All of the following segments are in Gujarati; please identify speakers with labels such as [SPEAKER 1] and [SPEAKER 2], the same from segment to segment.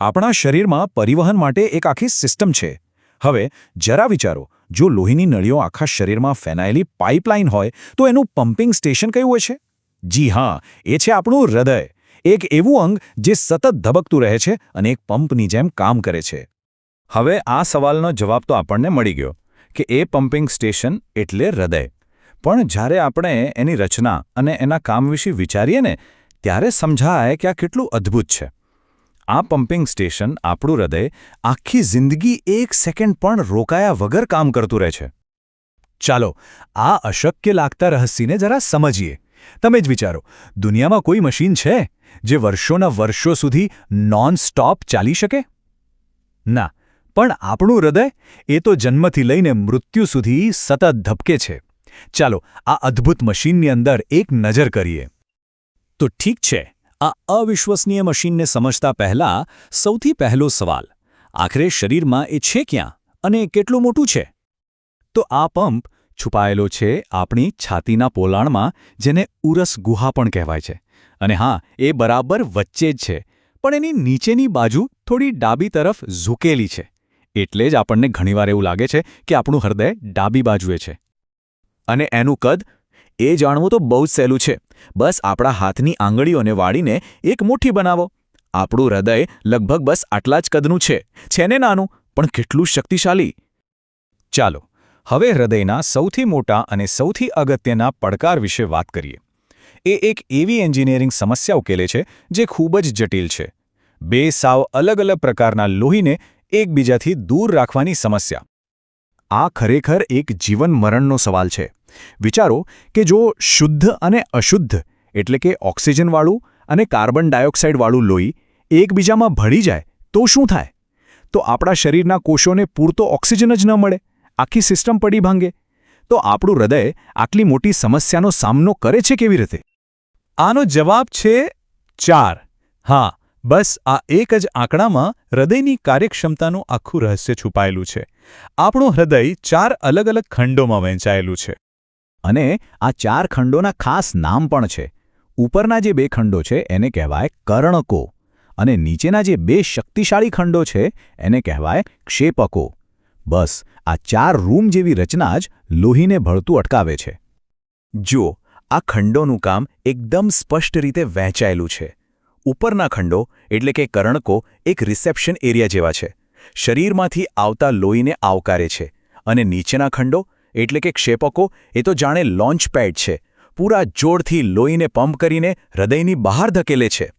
[SPEAKER 1] આપણા શરીરમાં પરિવહન માટે એક આખી સિસ્ટમ છે. હવે, જરા વિચારો, જો લોહીની નળીઓ આખા શરીરમાં ફેનાયેલી પાઇપલાઇન હોય, તો એનું પમ્પિંગ સ્ટેશન કયું હોય છે? જી હા, એ છે આપણું હૃદય. એક એવું અંગ જે સતત ધબકતું રહે છે અને એક પંપની જેમ કામ કરે છે. હવે આ સવાલનો જવાબ તો આપણને મળી ગયો, કે એ પમ્પિંગ સ્ટેશન એટલે હૃદય. પણ જ્યારે આપણે એની રચના અને એના કામ વિશે વિચારીએ ને, ત્યારે સમજાય કે આ કેટલું અદ્ભુત છે. આ પમ્પિંગ સ્ટેશન આપણું હૃદય આખી જિંદગી એક સેકન્ડ પણ રોકાયા વગર કામ કરતું રહે છે. ચાલો, આ અશક્ય લાગતા રહસ્યને જરા સમજીએ. તમે જ વિચારો, દુનિયામાં કોઈ મશીન છે જે વર્ષોના વર્ષો સુધી નોન સ્ટોપ ચાલી શકે? ના, પણ આપણું હૃદય એ તો જન્મથી લઈને મૃત્યુ સુધી સતત ધબકે છે. ચાલો, આ અદ્ભુત મશીનની અંદર એક નજર કરીએ. તો ઠીક છે આ અવિશ્વસનીય મશીનને સમજતા પહેલા સૌથી પહેલો સવાલ, આખરે શરીરમાં એ છે ક્યાં અને કેટલું મોટું છે? તો આ પંપ છુપાયેલો છે આપણી છાતીના પોલાણમાં, જેને ઉરસ ગુહા પણ કહેવાય છે. અને હા, એ બરાબર વચ્ચે જ છે, પણ એની નીચેની બાજુ થોડી ડાબી તરફ ઝૂકેલી છે. એટલે જ આપણને ઘણીવાર એવું લાગે છે કે આપણું હૃદય ડાબી બાજુએ છે. અને એનું કદ એ જાણવું તો બહુ જ સહેલું છે. બસ આપણા હાથની આંગળીઓને વાળીને એક મુઠ્ઠી બનાવો. આપણું હૃદય લગભગ બસ આટલા જ કદનું છે. છે ને નાનું? પણ કેટલું શક્તિશાળી. ચાલો, હવે હૃદયના સૌથી મોટા અને સૌથી અગત્યના પડકાર વિશે વાત કરીએ. એ એક એવી એન્જિનિયરિંગ સમસ્યા ઉકેલે છે જે ખૂબ જ જટિલ છે. બે સાવ અલગ અલગ પ્રકારના લોહીને એકબીજાથી દૂર રાખવાની સમસ્યા. આ ખરેખર એક જીવન મરણનો સવાલ છે. વિચારો કે જો શુદ્ધ અને અશુદ્ધ એટલે કે ઓક્સિજનવાળું અને કાર્બન ડાયોક્સાઇડવાળું લોહી એકબીજામાં ભળી જાય, તો શું થાય? તો આપણા શરીરના કોષોને પૂરતો ઓક્સિજન જ ન મળે, આખી સિસ્ટમ પડી ભાંગે. તો આપણું હૃદય આટલી મોટી સમસ્યાનો સામનો કરે છે કેવી રીતે? આનો જવાબ છે ચાર. હા, બસ આ એક જ આંકડામાં હૃદયની કાર્યક્ષમતાનું આખું રહસ્ય છુપાયેલું છે. આપણું હૃદય ચાર અલગ અલગ ખંડોમાં વહેંચાયેલું છે. અને આ ચાર ખંડોના ખાસ નામ પણ છે. ઉપરના જે બે ખંડો છે, એને કહેવાય કર્ણકો અને નીચેના જે બે શક્તિશાળી ખંડો છે, એને કહેવાય ક્ષેપકો. બસ, આ ચાર રૂમ જેવી રચના જ લોહીને ભળતું અટકાવે છે. જુઓ, આ ખંડોનું કામ એકદમ સ્પષ્ટ રીતે વહેંચાયેલું છે. ઉપરના ખંડો એટલે કે કર્ણકો એક રિસેપ્શન એરિયા જેવા છે. શરીરમાંથી આવતા લોહીને આવકારે છે અને નીચેના ખંડો એટલે કે ક્ષેપકો, એ તો જાણે લોન્ચ પેડ છે. પૂરા જોરથી લોહીને પંપ કરીને હૃદયની બહાર ધકેલે છે.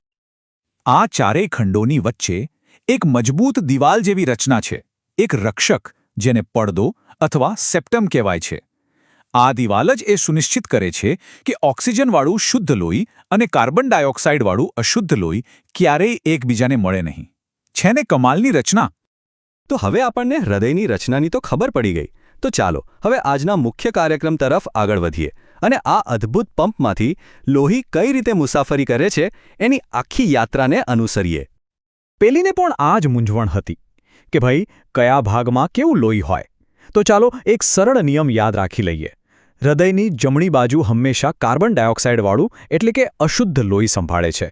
[SPEAKER 1] આ ચારેય ખંડોની વચ્ચે એક મજબૂત દિવાલ જેવી રચના છે. એક રક્ષક, જેને પડદો અથવા સેપ્ટમ કહેવાય છે. આ દિવાલ જ એ સુનિશ્ચિત કરે છે કે ઓક્સિજનવાળું શુદ્ધ લોહી અને કાર્બન ડાયોક્સાઇડવાળું અશુદ્ધ લોહી ક્યારેય એકબીજાને મળે નહીં. છે ને કમાલની રચના?
[SPEAKER 2] તો હવે આપણને હૃદયની રચનાની તો ખબર પડી ગઈ. તો ચાલો, હવે આજના મુખ્ય કાર્યક્રમ તરફ આગળ વધીએ. અને આ અદ્ભુત પંપમાંથી લોહી કઈ રીતે મુસાફરી કરે છે, એની આખી યાત્રાને અનુસરીએ.
[SPEAKER 1] પેલીને પણ આ જ મૂંઝવણ હતી કે ભાઈ, કયા ભાગમાં કેવું લોહી હોય. તો ચાલો એક સરળ નિયમ યાદ રાખી લઈએ. હૃદયની જમણી બાજુ હંમેશા કાર્બન ડાયોક્સાઇડવાળું એટલે કે અશુદ્ધ લોહી સંભાળે છે.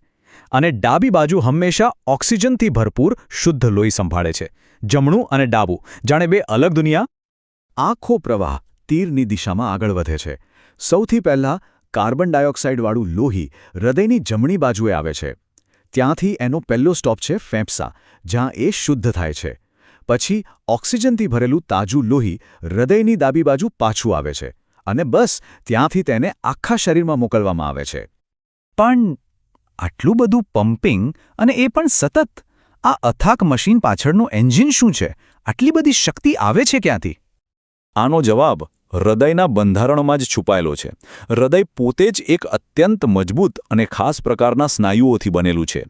[SPEAKER 1] અને ડાબી બાજુ હંમેશા ઓક્સિજનથી ભરપૂર શુદ્ધ લોહી સંભાળે છે. જમણું અને ડાબું, જાણે બે અલગ દુનિયા. આખો પ્રવાહ તીરની દિશામાં આગળ વધે છે. સૌથી પહેલાં કાર્બન ડાયોક્સાઇડવાળું લોહી હૃદયની જમણી બાજુએ આવે છે. ત્યાંથી એનો પહેલો સ્ટોપ છે ફેફસા, જ્યાં એ શુદ્ધ થાય છે. પછી ઓક્સિજનથી ભરેલું તાજું લોહી હૃદયની ડાબી બાજુ પાછું આવે છે અને બસ ત્યાંથી તેને આખા શરીરમાં મોકલવામાં આવે છે. પણ આટલું બધું પમ્પિંગ અને એ પણ સતત? આ અથાક મશીન પાછળનું એન્જિન શું છે? આટલી બધી શક્તિ આવે છે ક્યાંથી? આનો જવાબ હૃદયના બંધારણમાં જ છુપાયેલો છે. હૃદય પોતે જ એક અત્યંત મજબૂત અને ખાસ પ્રકારના સ્નાયુઓથી બનેલું છે.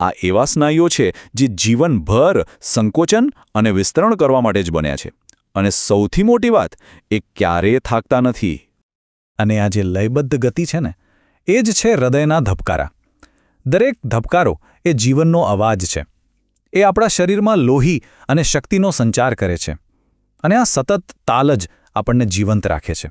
[SPEAKER 1] આ એવા સ્નાયુઓ છે જે જીવનભર સંકોચન અને વિસ્તરણ કરવા માટે જ બન્યા છે. અને સૌથી મોટી વાત, એ ક્યારેય થાકતા નથી. અને આ જે લયબદ્ધ ગતિ છે ને, એ જ છે હૃદયના ધબકારા. દરેક ધબકારો એ જીવનનો અવાજ છે. એ આપણા શરીરમાં લોહી અને શક્તિનો સંચાર કરે છે. અને આ સતત તાલ જ આપણને જીવંત રાખે છે.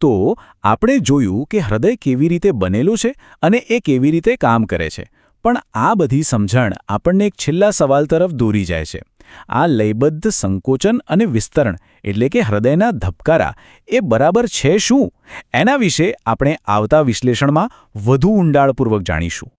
[SPEAKER 1] તો આપણે જોયું કે હૃદય કેવી રીતે બનેલું છે અને એ કેવી રીતે કામ કરે છે.
[SPEAKER 3] પણ આ બધી સમજણ આપણને એક છેલ્લા સવાલ તરફ દોરી જાય છે. આ લયબદ્ધ સંકોચન અને વિસ્તરણ એટલે કે હૃદયના ધબકારા એ બરાબર છે શું? એના વિશે આપણે આવતા વિશ્લેષણમાં વધુ ઊંડાણપૂર્વક જાણીશું.